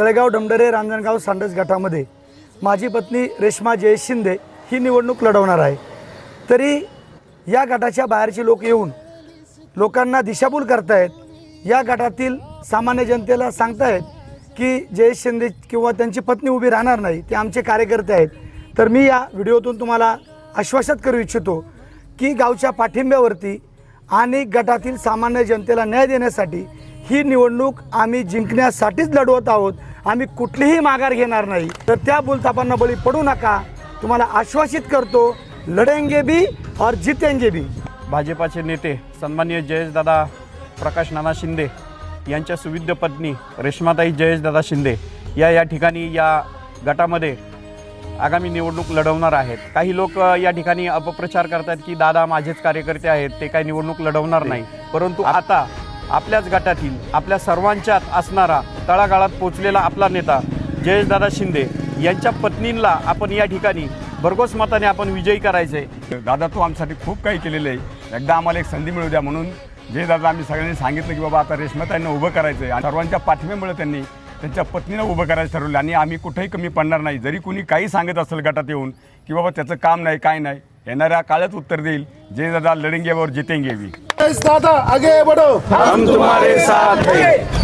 तळेगाव डमडरे रांजणगाव सांडस गटामध्ये माझी पत्नी रेश्मा जयेश शिंदे ही निवडणूक लढवणार आहे. तरी या गटाच्या बाहेरचे लोक येऊन लोकांना दिशाभूल करतायत. या गटातील सामान्य जनतेला सांगतायत की जयेश शिंदे किंवा त्यांची पत्नी उभी राहणार नाही ते आमचे कार्यकर्ते आहेत. तर मी या व्हिडिओतून तुम्हाला आश्वासित करू इच्छितो की गावच्या पाठिंब्यावरती आणि गटातील सामान्य जनतेला न्याय देण्यासाठी ही निवडणूक आम्ही जिंकण्यासाठीच लढवत आहोत. आम्ही कुठलीही माघार घेणार नाही. तर त्या बोलतापांना बळी पडू नका. तुम्हाला आश्वासित करतो लढेंगे भी और जितेंगे भी भाजपाचे नेते सन्माननीय जयेशदादा प्रकाश नाना शिंदे यांच्या सुविद्य पत्नी रेश्माताई जयेशदादा शिंदे या या ठिकाणी या गटामध्ये आगामी निवडणूक लढवणार आहेत. काही लोक या ठिकाणी अपप्रचार करतात की दादा माझेच कार्यकर्ते आहेत ते काही निवडणूक लढवणार नाही. परंतु आता आपल्याच गटातील आपल्या सर्वांच्यात असणारा तळागाळात पोचलेला आपला नेता जयेशदादा शिंदे यांच्या पत्नींना आपण या ठिकाणी भरघोस मताने आपण विजयी करायचे आहे दादा तू आमच्यासाठी खूप काही केलेलं आहे. एकदा आम्हाला एक संधी मिळू द्या म्हणून. जे दादा आम्ही सगळ्यांनी सांगितलं की बाबा आता रेश्माताईंना उभं करायचं आहे आणि सर्वांच्या पाठिंब्यामुळे त्यांनी त्यांच्या पत्नीला उभं करायचं ठरवलं आणि आम्ही कुठेही कमी पडणार नाही. जरी कुणी काही सांगत असेल गटात येऊन की बाबा त्याचं काम नाही काय नाही येणाऱ्या काळात उत्तर देईल. जे दादा लढेंगे और जितेंगे भी दादा आगे बढ़ो। हम तुम्हारे साथ हैं।